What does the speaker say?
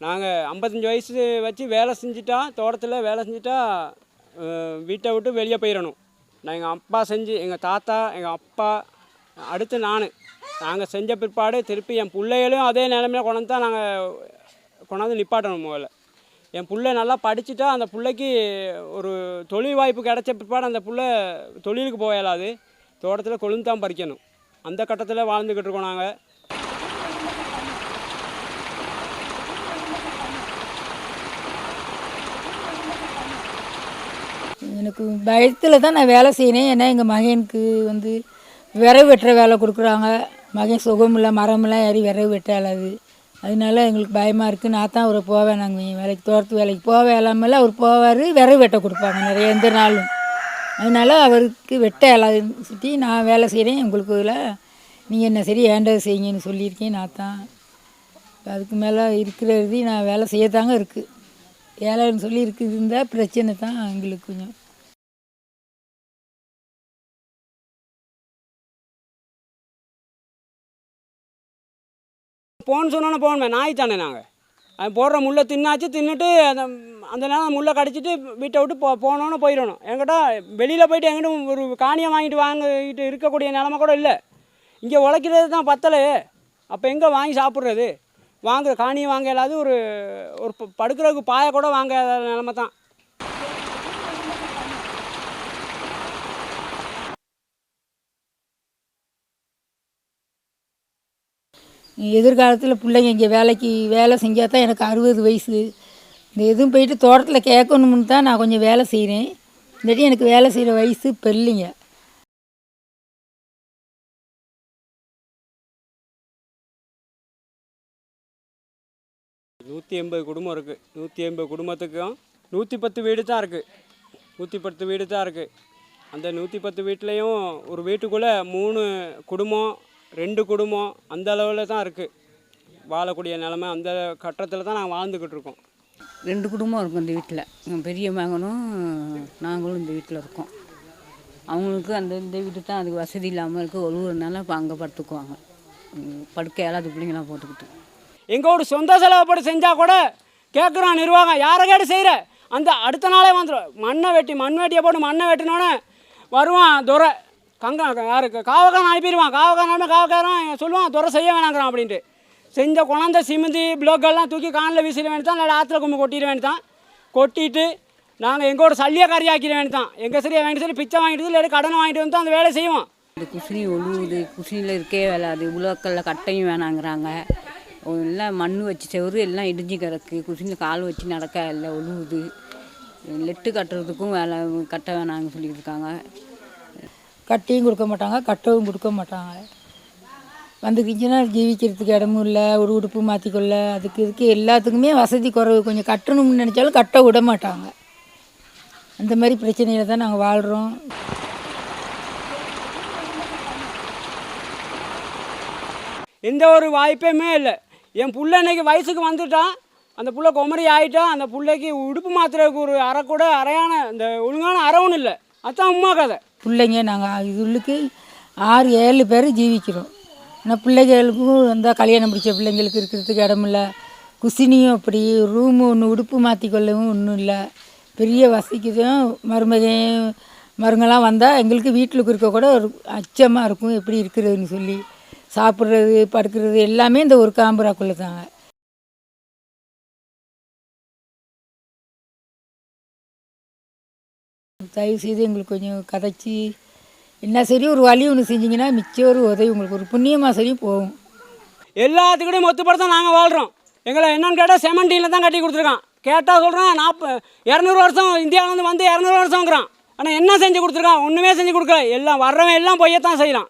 நாங்கள் ஐம்பத்தஞ்சு வயசு வச்சு வேலை செஞ்சுட்டா தோட்டத்தில் வேலை செஞ்சுட்டா வீட்டை விட்டு வெளியே போயிடணும் நான் எங்கள் அப்பா செஞ்சு எங்கள் தாத்தா எங்கள் அப்பா அடுத்து நான். நாங்கள் செஞ்ச பிற்பாடு திருப்பி என் பிள்ளைகளும் அதே நிலைமையில கொண்டாந்து தான் நாங்கள் கொண்டாந்து நிப்பாட்டணும் முதல்ல. என் பிள்ளை நல்லா படிச்சுட்டா அந்த பிள்ளைக்கு ஒரு தொழில் வாய்ப்பு கிடைச்ச பிற்பாடு அந்த பிள்ளை தொழிலுக்கு போக தோட்டத்தில் கொழுந்து தான் பறிக்கணும். அந்த கட்டத்தில் வாழ்ந்துக்கிட்டு இருக்கோம் நாங்கள் எனக்கு பயத்தில் தான் நான் வேலை செய்கிறேன் ஏன்னா எங்கள் மகனுக்கு வந்து விறகு வெட்டுற வேலை கொடுக்குறாங்க. மகன் சுகமில்லை மரமெல்லாம் ஏறி விறகு வெட்ட இயலாது அதனால எங்களுக்கு பயமாக இருக்குது நான் தான் அவரை போவேன். நாங்கள் வேலைக்கு தோட்டத்து வேலைக்கு போக இல்லாமல் அவர் போவார் விறகு வெட்ட கொடுப்பாங்க நிறைய எந்த நாளும். அதனால அவருக்கு வெட்ட இயலாதுன்னு சுற்றி நான் வேலை செய்கிறேன் உங்களுக்கு இதில் நீங்கள் என்ன சரி ஏண்டது செய்யுங்கன்னு சொல்லியிருக்கேன். நான் தான். அதுக்கு மேலே இருக்கிறது நான் வேலை செய்யத்தாங்க இருக்குது ஏழைன்னு சொல்லி இருக்குது இருந்தால் பிரச்சனை தான் எங்களுக்கு கொஞ்சம். போன்னு சொன்னோன்னே போகணுமே நாய் தானே நாங்கள் அது போடுற முள்ளை தின்னாச்சு தின்னுட்டு அந்த அந்த நேரம் முள்ளை கடிச்சிட்டு வீட்டை விட்டு போ போனோன்னு போயிடணும். என்கிட்ட வெளியில் போயிட்டு எங்கிட்ட ஒரு காணியை வாங்கிட்டு வாங்கிட்டு இருக்கக்கூடிய நிலமை கூட இல்லை. இங்கே உழைக்கிறது தான் பத்தலை. அப்போ எங்கே வாங்கி சாப்பிட்றது? வாங்குற காணியை வாங்க இயலாது ஒரு ஒரு ப- படுக்கிறதுக்கு பாயை கூட வாங்க நிலமை தான். எதிர்காலத்தில் பிள்ளைங்க இங்கே வேலைக்கு வேலை செஞ்சால் தான் எனக்கு அறுபது வயசு. இந்த எதுவும் போயிட்டு தோட்டத்தில் கேட்கணும்னு தான் நான் கொஞ்சம் வேலை செய்கிறேன் இல்லாட்டி எனக்கு வேலை செய்கிற வயசு இப்போ இல்லைங்க நூற்றி எண்பது குடும்பம் இருக்குது நூற்றி எண்பது குடும்பத்துக்கும் நூற்றி பத்து வீடு தான் இருக்குது நூற்றி பத்து வீடு தான் இருக்குது அந்த நூற்றி பத்து வீட்லேயும் ஒரு வீட்டுக்குள்ளே மூணு குடும்பம் ரெண்டு குடும்பம் அந்த அளவில் தான் இருக்குது வாழக்கூடிய நிலமை அந்த கட்டத்தில் தான் நாங்கள் வாழ்ந்துக்கிட்டு இருக்கோம். ரெண்டு குடும்பம் இருக்கும் இந்த வீட்டில் எங்கள் பெரிய மகனும் நாங்களும் இந்த வீட்டில் இருக்கோம். அவங்களுக்கு அந்த இந்த வீட்டு தான் அதுக்கு வசதி இல்லாமல் இருக்க. ஒழுகுறதுனால இப்போ அங்கே படுத்துக்குவாங்க. உம், படுக்க இயலாத பிள்ளைங்களாம் போட்டுக்கிட்டு. எங்கள் ஒரு சொந்த செலவுப்படி செஞ்சால் கூட கேட்குறான் நிர்வாகம். யாரை கேட்டு செய்கிற அந்த அடுத்த நாளே வந்துடும் மண்ணை வெட்டி மண் வெட்டியை போட்டு மண்ணை வெட்டினோடனே வருவான் துரை. கங்க யாருக்கு காவக்காரன் அனுப்பிடுவான் காவக்காரன் காவக்காரன் சொல்லுவான் துறை செய்ய வேணாங்கிறான் அப்படின்ட்டு. செஞ்ச குழந்த சிமிந்தி பிளோக்கெல்லாம் தூக்கி காணில் வீசிட வேண்டியதான் இல்லை ஆற்றுல கும்பி கொட்டிட வேண்டியதான் கொட்டிட்டு நாங்கள் எங்களோட சல்லியை ஆக்கிட வேண்டியதான் எங்கள் சரியாக வாங்கிட்டு சரி பிச்சை வாங்கிட்டு இல்லை கடனை வாங்கிட்டு வந்து அந்த வேலை செய்வோம் இந்த குசினி ஒழுகுது குசினியில் இருக்கே வேலாது உலோக்கல்ல கட்டையும் வேணாங்கிறாங்க. எல்லாம் மண் வச்சு செவரு எல்லாம் இடிஞ்சு கிடக்கு. குசினியில் கால் வச்சு நடக்க இல்லை ஒழுகுது லெட்டு கட்டுறதுக்கும் வேலை கட்ட வேணாங்க சொல்லியிருக்காங்க இருக்காங்க. கட்டியும் கொடுக்க மாட்டாங்க கட்டவும் கொடுக்க மாட்டாங்க. வந்துக்கிச்சுன்னா ஜீவிக்கிறதுக்கு இடமும் இல்லை ஒரு உடுப்பு மாற்றிக்கொள்ள அதுக்கு இதுக்கு எல்லாத்துக்குமே வசதி குறைவு. கொஞ்சம் கட்டணும்னு நினச்சாலும் கட்ட விட மாட்டாங்க. அந்த மாதிரி பிரச்சனையில தான் நாங்கள் வாழ்கிறோம் எந்த ஒரு வாய்ப்புமே இல்லை. என் புள்ள இன்னைக்கு வயசுக்கு வந்துட்டான். அந்த புள்ள குமரி ஆகிட்டான் அந்த பிள்ளைக்கு உடுப்பு மாத்துறதுக்கு ஒரு அறை கூட அறையான இந்த ஒழுங்கான அறவும் இல்லை. அதுதான் உமா கதை. பிள்ளைங்க நாங்கள் இதுக்கு ஆறு ஏழு பேர் ஜீவிக்கிறோம். ஆனால் பிள்ளைகளுக்கும் வந்தால் கல்யாணம் பிடிச்ச பிள்ளைங்களுக்கு இருக்கிறதுக்கு இடமில்ல குசினியும் அப்படி ரூமு ஒன்று உடுப்பு மாற்றிக்கொள்ளவும் ஒன்றும் இல்லை. பெரிய வசதிக்கு மருமகையும் மருங்கெல்லாம் வந்தால் எங்களுக்கு வீட்டில் இருக்க கூட ஒரு அச்சமாக இருக்கும் எப்படி இருக்கிறதுன்னு சொல்லி. சாப்பிட்றது படுக்கிறது எல்லாமே இந்த ஒரு காம்பராக்குள்ளே தாங்க. தயவு செய்து எங்களுக்கு கொஞ்சம் கதைச்சி. என்ன சரி ஒரு வழி ஒன்று செஞ்சீங்கன்னா மிச்சம் ஒரு உதவி உங்களுக்கு ஒரு புண்ணியமாக சரி போகும். எல்லாத்துக்கிட்டையும் ஒத்துப்பட தான் நாங்கள் வாழ்கிறோம் எங்களை என்னன்னு கேட்டால் செமண்டியில் தான் கட்டி கொடுத்துருக்கான். கேட்டால் சொல்கிறேன் நாற்ப இரநூறு வருஷம் இந்தியாவிலேருந்து வந்து இரநூறு வருஷங்கிறான் ஆனால் என்ன செஞ்சு கொடுத்துருக்கான்? ஒன்றுமே செஞ்சு கொடுக்கல. எல்லாம் வர்றவன் எல்லாம் பொய்யத்தான் செய்கிறான்